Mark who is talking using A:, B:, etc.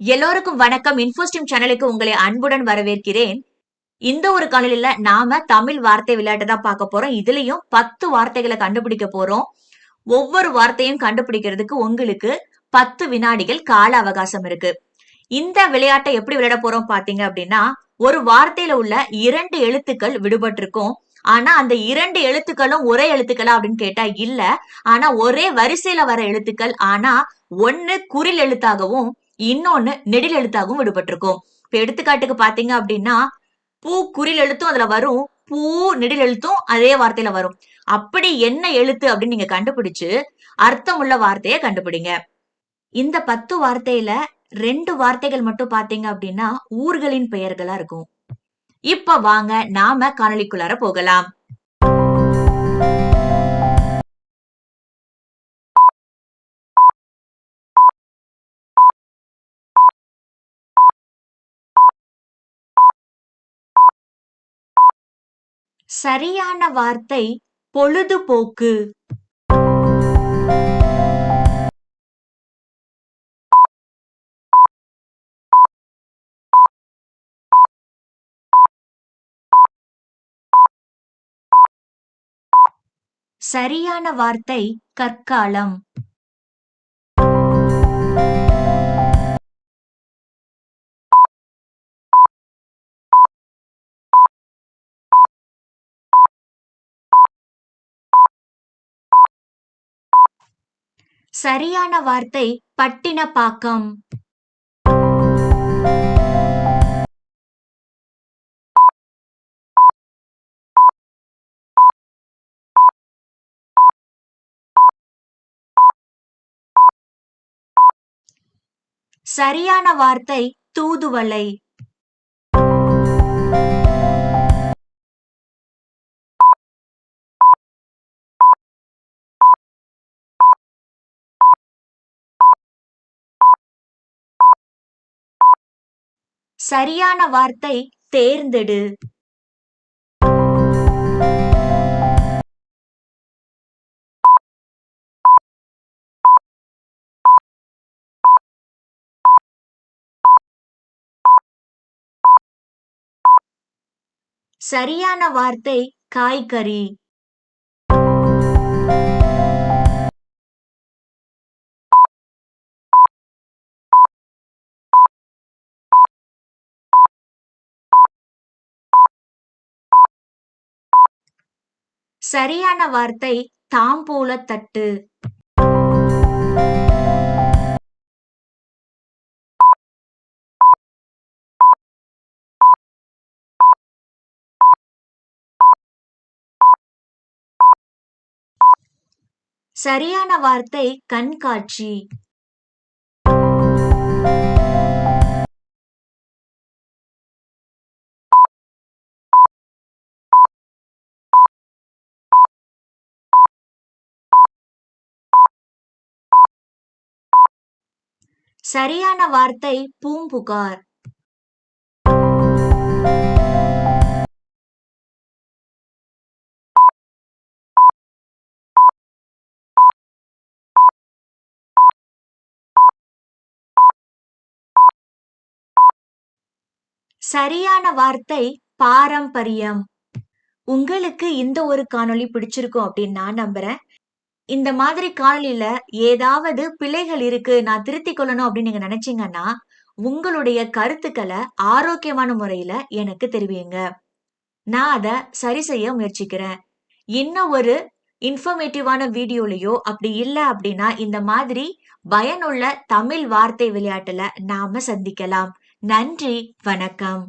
A: எல்லோருக்கும் வணக்கம். இன்ஃபோஸ்டிம் சேனலுக்கு உங்களை அன்புடன் வரவேற்கிறேன். இந்த ஒரு காணொலியில நாம தமிழ் வார்த்தை விளையாட்டு தான் பார்க்க போறோம். இதுலயும் பத்து வார்த்தைகளை கண்டுபிடிக்க போறோம். ஒவ்வொரு வார்த்தையும் கண்டுபிடிக்கிறதுக்கு உங்களுக்கு பத்து வினாடிகள் கால அவகாசம் இருக்கு. இந்த விளையாட்டை எப்படி விளையாட போறோம் பாத்தீங்க அப்படின்னா ஒரு வார்த்தையில உள்ள இரண்டு எழுத்துக்கள் விடுபட்டிருக்கும். ஆனா அந்த இரண்டு எழுத்துக்களும் ஒரே எழுத்துக்களா அப்படின்னு கேட்டா இல்ல. ஆனா ஒரே வரிசையில வர எழுத்துக்கள் ஆனா ஒன்னு குறில் எழுத்தாகவும் இன்னொன்னு நெடில் எழுத்தாகவும் விடுபட்டிருக்கும். இப்ப எடுத்துக்காட்டுக்கு பாத்தீங்க அப்படின்னா பூ குறில் எழுத்தும் அதுல வரும். பூ நெடில் எழுத்தும் அதே வார்த்தையில வரும். அப்படி என்ன எழுத்து அப்படின்னு நீங்க கண்டுபிடிச்சு அர்த்தம் உள்ள வார்த்தைய கண்டுபிடிங்க. இந்த பத்து வார்த்தையில ரெண்டு வார்த்தைகள் மட்டும் பாத்தீங்க அப்படின்னா ஊர்களின் பெயர்களா இருக்கும். இப்ப வாங்க நாம காணொலிக்குள்ளார போகலாம். சரியான வார்த்தை பொழுதுபோக்கு. சரியான வார்த்தை கற்காலம். சரியான வார்த்தை பட்டினப்பாக்கம். சரியான வார்த்தை தூதுவளை. சரியான வார்த்தை தேர்ந்தெடு. சரியான வார்த்தை காய்கறி. சரியான வார்த்தை தாம்பூலத்தட்டு சரியான வார்த்தை கண்காட்சி. சரியான வார்த்தை பூம்புகார். சரியான வார்த்தை பாரம்பரியம். உங்களுக்கு இந்த ஒரு காணொளி பிடிச்சிருக்கும் அப்படின்னு நான் நம்புறேன். இந்த மாதிரி காணொளியில ஏதாவது பிழைகள் இருக்கு நான் திருத்திக் கொள்ளணும் அப்படின்னு நீங்க நினைச்சீங்கன்னா உங்களுடைய கருத்துக்களை ஆரோக்கியமான முறையில எனக்கு தெரிவிங்க. நான் அதை சரி செய்ய முயற்சிக்கிறேன். இன்னும் ஒரு இன்ஃபர்மேட்டிவான வீடியோலயோ அப்படி இல்லை அப்படின்னா இந்த மாதிரி பயனுள்ள தமிழ் வார்த்தை விளையாட்டுல நாம சந்திக்கலாம். நன்றி வணக்கம்.